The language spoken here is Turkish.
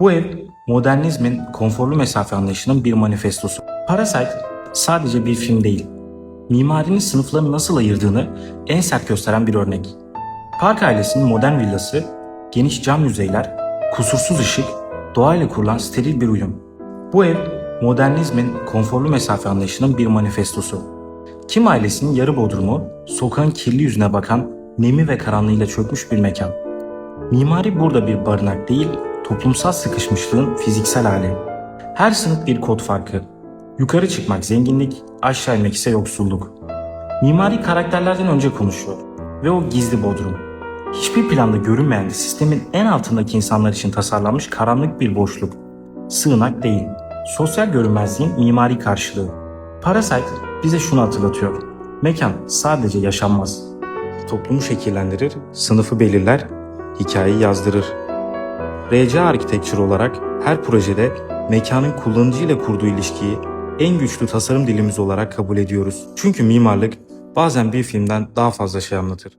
Bu ev modernizmin konforlu mesafe anlayışının bir manifestosu. Parasite sadece bir film değil. Mimarinin sınıflarını nasıl ayırdığını en sert gösteren bir örnek. Park ailesinin modern villası, geniş cam yüzeyler, kusursuz ışık, doğayla kurulan steril bir uyum. Bu ev modernizmin konforlu mesafe anlayışının bir manifestosu. Kim ailesinin yarı bodrumu, sokağın kirli yüzüne bakan, nemi ve karanlığıyla çökmüş bir mekan. Mimari burada bir barınak değil, toplumsal sıkışmışlığın fiziksel hali. Her sınıf bir kod farkı. Yukarı çıkmak zenginlik, aşağı inmek ise yoksulluk. Mimari karakterlerden önce konuşuyor ve o gizli bodrum. Hiçbir planda görünmeyen sistemin en altındaki insanlar için tasarlanmış karanlık bir boşluk. Sığınak değil, sosyal görünmezliğin mimari karşılığı. Parasite bize şunu hatırlatıyor. Mekan sadece yaşanmaz. Toplumu şekillendirir, sınıfı belirler, hikayeyi yazdırır. RC Architecture olarak her projede mekanın kullanıcı ile kurduğu ilişkiyi en güçlü tasarım dilimiz olarak kabul ediyoruz. Çünkü mimarlık bazen bir filmden daha fazla şey anlatır.